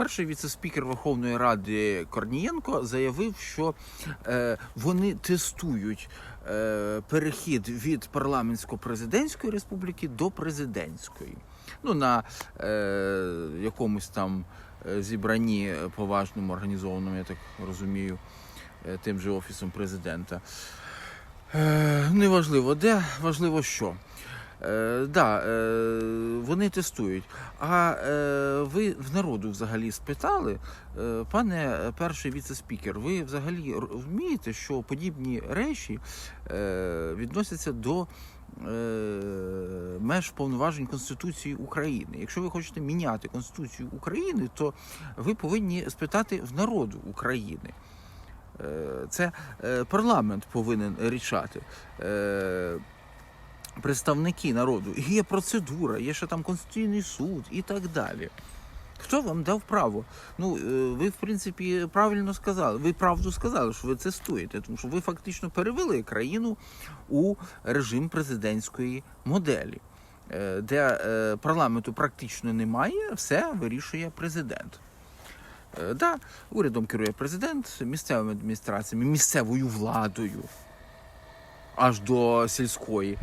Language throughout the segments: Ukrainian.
Перший віце-спікер Верховної Ради Корнієнко заявив, що е, вони тестують е, перехід від парламентсько-президентської республіки до президентської. Ну, на е, якомусь там е, зібранні поважному організованому, я так розумію, е, тим же офісом президента. Е, неважливо де, важливо що. Е, да, е, вони тестують. А е, ви в народу взагалі спитали, е, пане перший віце-спікер, ви взагалі розумієте, що подібні речі е, відносяться до е, меж повноважень Конституції України. Якщо ви хочете міняти Конституцію України, то ви повинні спитати в народу України. Е, Це е, парламент повинен рішати. Представники народу, є процедура, є ще там Конституційний суд і так далі. Хто вам дав право? Ну, е, ви, в принципі, правильно сказали. Ви правду сказали, що ви цестуєте, тому що ви фактично перевели країну у режим президентської моделі, е, де е, парламенту практично немає, все вирішує президент. Да, урядом керує президент, місцевими адміністраціями, місцевою владою, аж до сільської.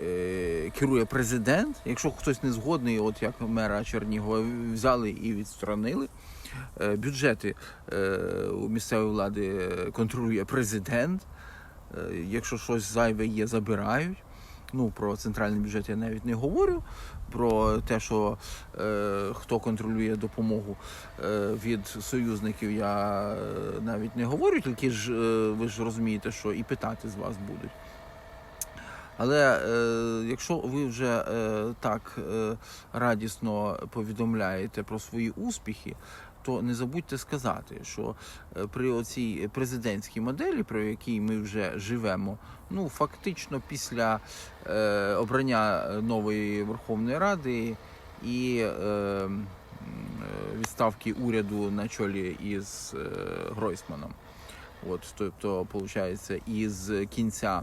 Е, Керує президент. Якщо хтось не згодний, от як мера Чернігова взяли і відсторонили. Е, Бюджети е, у місцевої влади контролює президент. Якщо щось зайве є, забирають. Ну, про центральний бюджет я навіть не говорю. Про те, що е, хто контролює допомогу е, від союзників, я навіть не говорю, тільки ж е, ви ж розумієте, що і питати з вас будуть. Але е, якщо ви вже е, так е, радісно повідомляєте про свої успіхи, то не забудьте сказати, що е, при оцій президентській моделі, про якій ми вже живемо, ну фактично після е, обрання нової Верховної Ради і е, е, відставки уряду на чолі із е, Гройсманом. От, тобто, виходить, із кінця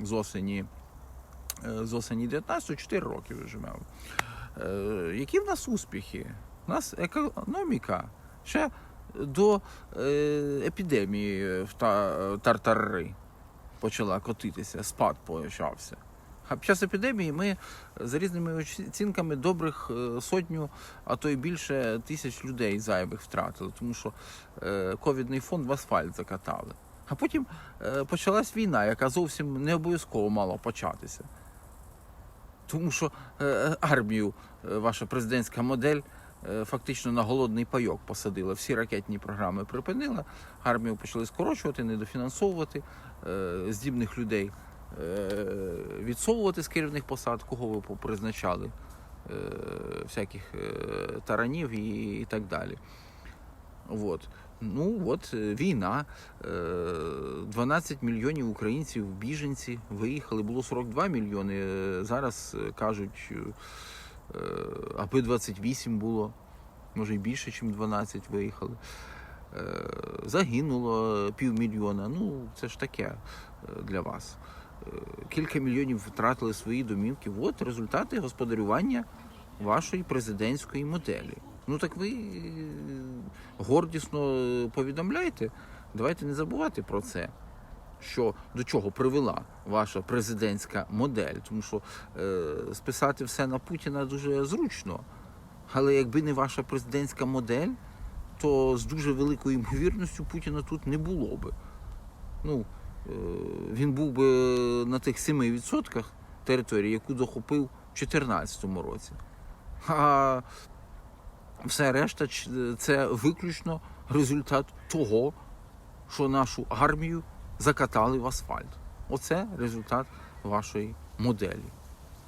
з осені з осені 19 4 роки вже живемо. Е, які в нас успіхи? У нас економіка ще до е, епідемії в тартари почала котитися, спад почався. А під час епідемії ми за різними оцінками добрих е, сотню, а то й більше тисяч людей зайвих втратили, тому що е, ковідний фонд в асфальт закатали. А потім е, почалась війна, яка зовсім не обов'язково мала початися. Тому що е, армію, е, ваша президентська модель, е, фактично на голодний пайок посадила. Всі ракетні програми припинила, армію почали скорочувати, недофінансовувати здібних людей, відсовувати з керівних посад, кого ви попризначали, е, всяких таранів і так далі. От. Ну от е, війна, Е, 12 мільйонів українців, біженці виїхали. Було 42 мільйони. е, Зараз е, кажуть, е, аби 28 було, може і більше, ніж 12 виїхали. Е, Загинуло півмільйона. Ну, це ж таке е, для вас. Е, Кілька мільйонів втратили свої домівки. От результати господарювання вашої президентської моделі. Ну так ви е, гордісно повідомляєте. Давайте не забувати про це. Що до чого привела ваша президентська модель, тому що е, списати все на Путіна дуже зручно. Але якби не ваша президентська модель, то з дуже великою ймовірністю Путіна тут не було би. Ну, е, він був би на тих 7% території, яку захопив у 2014 році. А все решта це виключно результат того, що нашу армію закатали в асфальт. Оце результат вашої моделі.